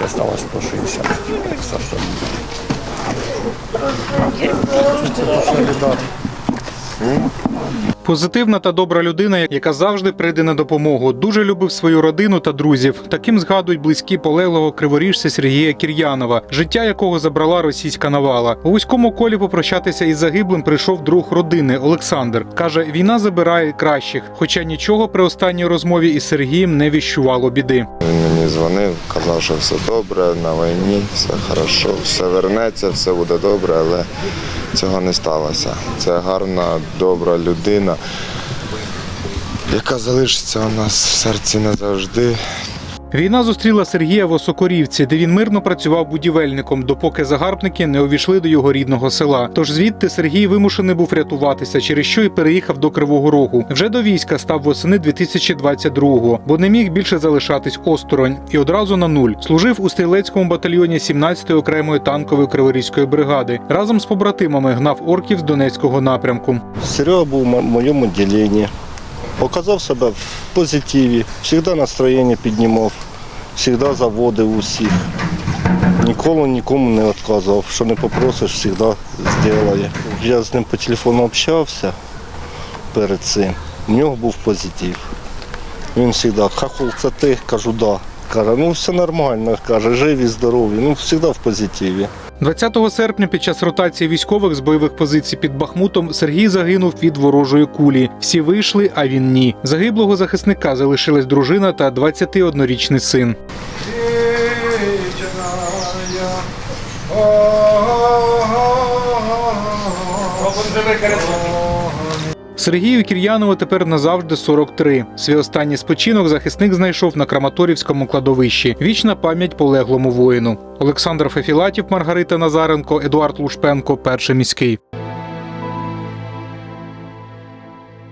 Осталось 160. Саша. Позитивна та добра людина, яка завжди прийде на допомогу. Дуже любив свою родину та друзів. Таким згадують близькі полеглого криворіжця Сергія Кір'янова, життя якого забрала російська навала. У вузькому колі попрощатися із загиблим прийшов друг родини Олександр. каже, війна забирає кращих, хоча нічого при останній розмові із Сергієм не віщувало біди. Мені дзвонив, казав, що все добре, на війні, все хорошо, все вернеться, все буде добре, але цього не сталося. Це гарна, добра людина, яка залишиться у нас в серці назавжди. Війна зустріла Сергія в Осокорівці, де він мирно працював будівельником, допоки загарбники не увійшли до його рідного села. Тож звідти Сергій вимушений був рятуватися, через що й переїхав до Кривого Рогу. Вже до війська став восени 2022-го, бо не міг більше залишатись осторонь і одразу на нуль. Служив у стрілецькому батальйоні 17-ї окремої танкової криворізької бригади. Разом з побратимами гнав орків з Донецького напрямку. Серега був в моєму відділенні. Показав себе в позитиві, завжди настроєння піднімав, завжди заводив усіх. Ніколи нікому не відказував. Що не попросиш, завжди зробить. Я з ним по телефону общався перед цим. У нього був позитив. Він завжди, хахол, це ти? Кажу, да. Каже, ну все нормально, каже, живі, здорові. Ну, завжди в позитиві. 20 серпня під час ротації військових з бойових позицій під Бахмутом Сергій загинув від ворожої кулі. Всі вийшли, а він ні. Загиблого захисника залишилась дружина та 21-річний син. Сергію Кір'янову тепер назавжди 43. Свій останній спочинок захисник знайшов на Краматорівському кладовищі. Вічна пам'ять полеглому воїну. Олександр Фефілатів, Маргарита Назаренко, Едуард Лушпенко, перший міський.